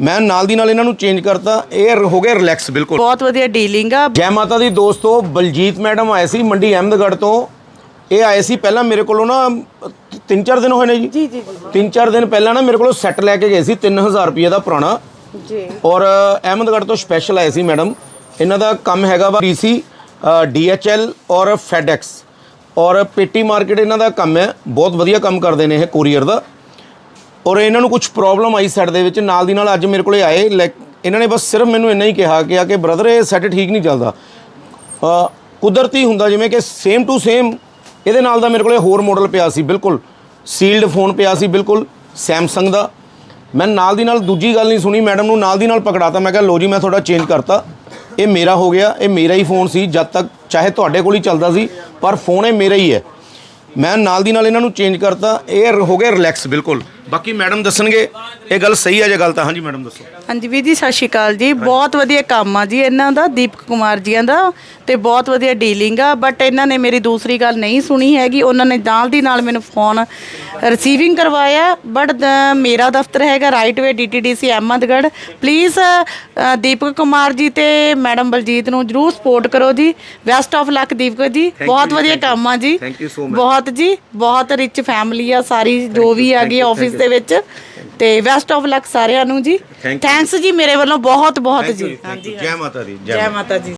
ਮੈਂ ਨਾਲ ਦੀ ਨਾਲ ਇਹਨਾਂ ਨੂੰ ਚੇਂਜ ਕਰਤਾ। ਇਹ ਹੋ ਗਿਆ ਰਿਲੈਕਸ ਬਿਲਕੁਲ। ਬਹੁਤ ਵਧੀਆ ਡੀਲਿੰਗ ਆ। ਜੈ ਮਾਤਾ ਦੀ ਦੋਸਤੋ ਬਲਜੀਤ ਮੈਡਮ ਆਏ ਸੀ ਮੰਡੀ ਅਹਿਮਦਗੜ੍ਹ ਤੋਂ। ਇਹ ਆਏ ਸੀ ਪਹਿਲਾਂ ਮੇਰੇ ਕੋਲੋਂ ਨਾ ਤਿੰਨ ਚਾਰ ਦਿਨ ਹੋਏ ਨੇ ਜੀ। ਜੀ ਜੀ ਤਿੰਨ ਚਾਰ ਦਿਨ ਪਹਿਲਾਂ ਨਾ ਮੇਰੇ ਕੋਲੋਂ ਸੈੱਟ ਲੈ ਕੇ ਗਏ ਸੀ 3000 ਰੁਪਏ ਦਾ ਪੁਰਾਣਾ। ਜੀ। ਔਰ ਅਹਿਮਦਗੜ੍ਹ ਤੋਂ ਸਪੈਸ਼ਲ ਆਏ ਸੀ ਮੈਡਮ। ਇਹਨਾਂ ਦਾ ਕੰਮ ਹੈਗਾ ਵਾ ਡੀਸੀ ਡੀਐਚਐਲ ਔਰ ਫੈਡੈਕਸ ਔਰ ਪੇਟੀ ਮਾਰਕੀਟ ਇਹਨਾਂ ਦਾ ਕੰਮ ਹੈ। ਬਹੁਤ ਵਧੀਆ ਕੰਮ ਕਰਦੇ ਨੇ ਇਹ ਕੋਰੀਅਰ ਦਾ। ਔਰ ਇਹਨਾਂ ਨੂੰ ਕੁਝ ਪ੍ਰੋਬਲਮ ਆਈ ਸੈੱਟ ਦੇ ਵਿੱਚ, ਨਾਲ ਦੀ ਨਾਲ ਅੱਜ ਮੇਰੇ ਕੋਲੇ ਆਏ ਲਾਈਕ ਇਹਨਾਂ ਨੇ ਬਸ ਸਿਰਫ ਮੈਨੂੰ ਇੰਨਾ ਹੀ ਕਿਹਾ ਕਿ ਆ ਕਿ ਬ੍ਰਦਰ ਇਹ ਸੈੱਟ ਠੀਕ ਨਹੀਂ ਚੱਲਦਾ। ਕੁਦਰਤੀ ਹੁੰਦਾ ਜਿਵੇਂ ਕਿ ਸੇਮ ਟੂ ਸੇਮ ਇਹਦੇ ਨਾਲ ਦਾ ਮੇਰੇ ਕੋਲੇ ਹੋਰ ਮਾਡਲ ਪਿਆ ਸੀ, ਬਿਲਕੁਲ। ਸੀਲਡ ਫੋਨ ਪਿਆ ਸੀ, ਬਿਲਕੁਲ। ਸੈਮਸੰਗ ਦਾ। ਮੈਂ ਨਾਲ ਦੀ ਨਾਲ ਦੂਜੀ ਗੱਲ ਨਹੀਂ ਸੁਣੀ ਮੈਡਮ ਨੂੰ ਨਾਲ ਦੀ ਨਾਲ ਪਕੜਾਤਾ। ਮੈਂ ਕਿਹਾ ਲੋ ਜੀ, ਮੈਂ ਤੁਹਾਡਾ ਚੇਂਜ ਕਰਤਾ। ਇਹ ਮੇਰਾ ਹੋ ਗਿਆ, ਇਹ ਮੇਰਾ ਹੀ ਫੋਨ ਸੀ, ਜਦ ਤੱਕ ਚਾਹੇ ਤੁਹਾਡੇ ਕੋਲ ਹੀ ਚੱਲਦਾ ਸੀ, ਪਰ ਫੋਨ ਇਹ ਮੇਰਾ ਹੀ ਹੈ। ਮੈਂ ਨਾਲ ਦੀ ਨਾਲ ਇਹਨਾਂ ਨੂੰ ਚੇਂਜ ਕਰਤਾ। ਇਹ ਹੋ ਗਿਆ ਰਿਲੈਕਸ ਬਿਲਕੁਲ। ਬਾਕੀ ਮੈਡਮ ਦੱਸਣਗੇ ਇਹ ਗੱਲ ਸਹੀ ਹੈ ਜੇ ਗੱਲ ਤਾਂ ਹਾਂਜੀ ਮੈਡਮ ਦੱਸੋ। ਹਾਂਜੀ ਵੀਰ ਜੀ ਸਤਿ ਸ਼੍ਰੀ ਅਕਾਲ ਜੀ। ਬਹੁਤ ਵਧੀਆ ਕੰਮ ਆ ਜੀ ਇਹਨਾਂ ਦਾ ਦੀਪਕ ਕੁਮਾਰ ਜੀਆਂ ਦਾ ਤੇ ਬਹੁਤ ਵਧੀਆ ਡੀਲਿੰਗ ਆ। ਬਟ ਇਹਨਾਂ ਨੇ ਮੇਰੀ ਦੂਸਰੀ ਗੱਲ ਨਹੀਂ ਸੁਣੀ ਹੈਗੀ। ਉਹਨਾਂ ਨੇ ਨਾਲ ਦੀ ਨਾਲ ਮੈਨੂੰ ਫੋਨ ਰਿਸੀਵਿੰਗ ਕਰਵਾਇਆ। ਬਟ ਮੇਰਾ ਦਫ਼ਤਰ ਹੈਗਾ right way DTDC Ahmedgarh please Deepak Kumar ji ਤੇ ਮੈਡਮ ਬਲਜੀਤ ਨੂੰ ਜਰੂਰ ਸਪੋਰਟ ਕਰੋ ਜੀ। ਬੈਸਟ ਆਫ ਲੱਕ ਦੀਪਕ ਜੀ। ਬਹੁਤ ਵਧੀਆ. ਕੰਮ ਆ ਜੀ. ਬਹੁਤ ਜੀ ਬਹੁਤ ਰਿਚ ਫੈਮਿਲੀ ਆ ਸਾਰੀ ਜੋ ਵੀ you, ਆਫਿਸ ਦੇ ਵਿੱਚ। ਤੇ ਬੈਸਟ ਆਫ ਲੱਕ ਸਾਰਿਆਂ ਨੂੰ ਜੀ। Thank you. ਥੈਂਕਸ ਜੀ ਮੇਰੇ ਵੱਲੋਂ ਬਹੁਤ ਬਹੁਤ ਜੀ। ਜੈ ਮਾਤਾ ਦੀ ਜੈ ਮਾਤਾ ਜੀ।